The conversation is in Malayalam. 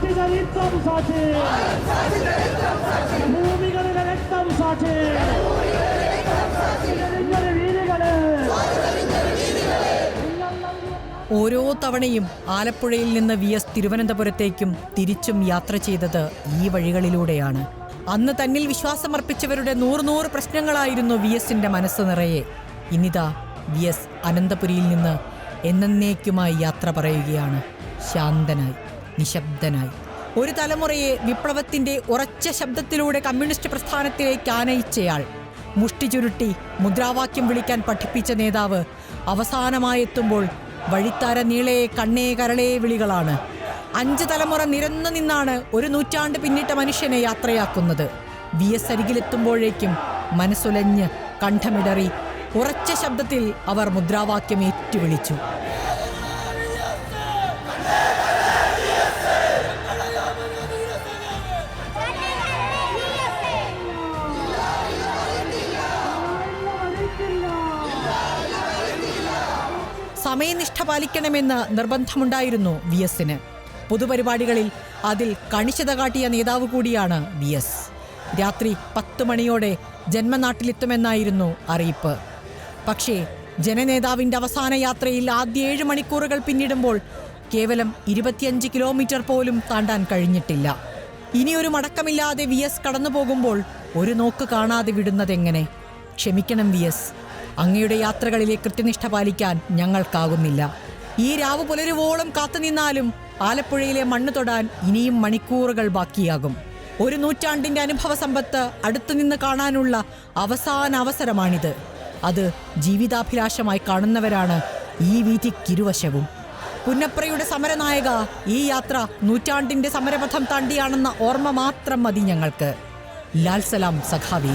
സാക്ഷികൾ യുദ്ധം സാക്ഷി ഭൂമികളിലെ രക്തം സാക്ഷി വീടുകൾ ഓരോ തവണയും ആലപ്പുഴയിൽ നിന്ന് വി എസ് തിരുവനന്തപുരത്തേക്കും തിരിച്ചും യാത്ര ചെയ്തത് ഈ വഴികളിലൂടെയാണ്. അന്ന് തന്നിൽ വിശ്വാസമർപ്പിച്ചവരുടെ നൂറ് നൂറ് പ്രശ്നങ്ങളായിരുന്നു വി എസിന്റെ മനസ്സ് നിറയെ. ഇന്നിതാ വി എസ് അനന്തപുരിയിൽ നിന്ന് എന്നേക്കുമായി യാത്ര പറയുകയാണ് ശാന്തനായി. നിശബ്ദനായി. ഒരു തലമുറയെ വിപ്ലവത്തിന്റെ ഉറച്ച ശബ്ദത്തിലൂടെ കമ്മ്യൂണിസ്റ്റ് പ്രസ്ഥാനത്തിലേക്ക് ആനയിച്ചയാൾ. മുഷ്ടി ചുരുട്ടി മുദ്രാവാക്യം വിളിക്കാൻ പഠിപ്പിച്ച നേതാവ് അവസാനമായെത്തുമ്പോൾ വഴിത്താര നീളയെ കണ്ണേ കരളേ വിളികളാണ്. അഞ്ച് തലമുറ നിരന്നു നിന്നാണ് ഒരു നൂറ്റാണ്ട് പിന്നിട്ട മനുഷ്യനെ യാത്രയാക്കുന്നത്. വി എസ് അരികിലെത്തുമ്പോഴേക്കും മനസ്സുലഞ്ഞ് കണ്ഠമിടറി ഉറച്ച ശബ്ദത്തിൽ അവർ മുദ്രാവാക്യം ഏറ്റുവിളിച്ചു. സമയനിഷ്ഠ പാലിക്കണമെന്ന് നിർബന്ധമുണ്ടായിരുന്നു വി എസിന്. പൊതുപരിപാടികളിൽ അതിൽ കണിശത കാട്ടിയ നേതാവ് കൂടിയാണ് വി എസ്. രാത്രി പത്ത് മണിയോടെ ജന്മനാട്ടിലെത്തുമെന്നായിരുന്നു അറിയിപ്പ്. പക്ഷേ ജനനേതാവിന്റെ അവസാന യാത്രയിൽ ആദ്യ ഏഴ് മണിക്കൂറുകൾ പിന്നിടുമ്പോൾ കേവലം ഇരുപത്തിയഞ്ച് കിലോമീറ്റർ പോലും താണ്ടാൻ കഴിഞ്ഞിട്ടില്ല. ഇനിയൊരു മടക്കമില്ലാതെ വി എസ് കടന്നു പോകുമ്പോൾ ഒരു നോക്ക് കാണാതെ വിടുന്നതെങ്ങനെ? ക്ഷമിക്കണം വി എസ്. അങ്ങയുടെ യാത്രകളിലെ കൃത്യനിഷ്ഠ പാലിക്കാൻ ഞങ്ങൾക്കാകുന്നില്ല. ഈ രാവ് പുലരുവോളം കാത്തുനിന്നാലും ആലപ്പുഴയിലെ മണ്ണ് തൊടാൻ ഇനിയും മണിക്കൂറുകൾ ബാക്കിയാകും. ഒരു നൂറ്റാണ്ടിന്റെ അനുഭവ സമ്പത്ത് അടുത്തുനിന്ന് കാണാനുള്ള അവസാന അവസരമാണിത്. അത് ജീവിതാഭിലാഷമായി കാണുന്നവരാണ് ഈ വീതിക്കിരുവശവും പുന്നപ്രയുടെ സമരനായക ഈ യാത്ര നൂറ്റാണ്ടിന്റെ സമരപഥം താണ്ടിയാണെന്ന ഓർമ്മ മാത്രം മതി ഞങ്ങൾക്ക്. ലാൽസലാം സഖാവി.